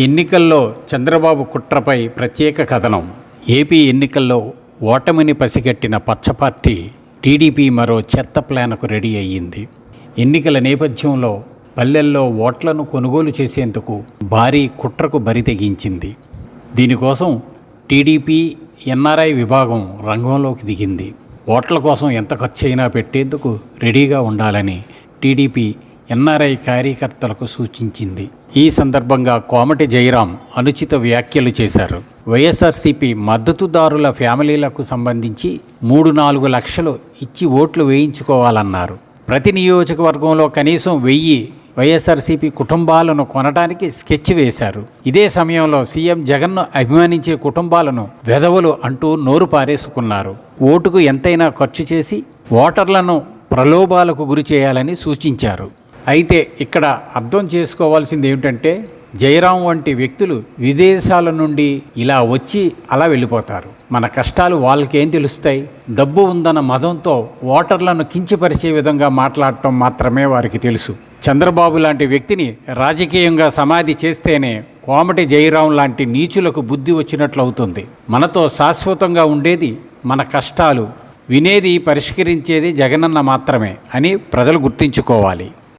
ఎన్నికల్లో చంద్రబాబు కుట్రపై ప్రత్యేక కథనం. ఏపీ ఎన్నికల్లో ఓటమిని పసిగట్టిన పచ్చ పార్టీ టీడీపీ మరో చెత్త ప్లాన్కు రెడీ అయ్యింది. ఎన్నికల నేపథ్యంలో పల్లెల్లో ఓట్లను కొనుగోలు చేసేందుకు భారీ కుట్రకు బరి తెగించింది. దీనికోసం టీడీపీ ఎన్ఆర్ఐ విభాగం రంగంలోకి దిగింది. ఓట్ల కోసం ఎంత ఖర్చు అయినా పెట్టేందుకు రెడీగా ఉండాలని టీడీపీ ఎన్ఆర్ఐ కార్యకర్తలకు సూచించింది. ఈ సందర్భంగా కోమటి జయరాం అనుచిత వ్యాఖ్యలు చేశారు. వైఎస్ఆర్సీపీ మద్దతుదారుల ఫ్యామిలీలకు సంబంధించి మూడు నాలుగు లక్షలు ఇచ్చి ఓట్లు వేయించుకోవాలన్నారు. ప్రతి నియోజకవర్గంలో కనీసం వెయ్యి వైఎస్ఆర్సీపీ కుటుంబాలను కొనడానికి స్కెచ్ వేశారు. ఇదే సమయంలో సీఎం జగన్ను అభిమానించే కుటుంబాలను వెధవలు అంటూ నోరు పారేసుకున్నారు. ఓటుకు ఎంతైనా ఖర్చు చేసి ఓటర్లను ప్రలోభాలకు గురి చేయాలని సూచించారు. అయితే ఇక్కడ అర్థం చేసుకోవాల్సింది ఏమిటంటే జయరాం వంటి వ్యక్తులు విదేశాల నుండి ఇలా వచ్చి అలా వెళ్ళిపోతారు. మన కష్టాలు వాళ్ళకేం తెలుస్తాయి? డబ్బు ఉందన్న మదంతో ఓటర్లను కించపరిచే విధంగా మాట్లాడటం మాత్రమే వారికి తెలుసు. చంద్రబాబు లాంటి వ్యక్తిని రాజకీయంగా సమాధి చేస్తేనే కోమటి జయరాం లాంటి నీచులకు బుద్ధి వచ్చినట్లు అవుతుంది. మనతో శాశ్వతంగా ఉండేది మన కష్టాలు వినేది పరిష్కరించేది జగనన్న మాత్రమే అని ప్రజలు గుర్తుంచుకోవాలి.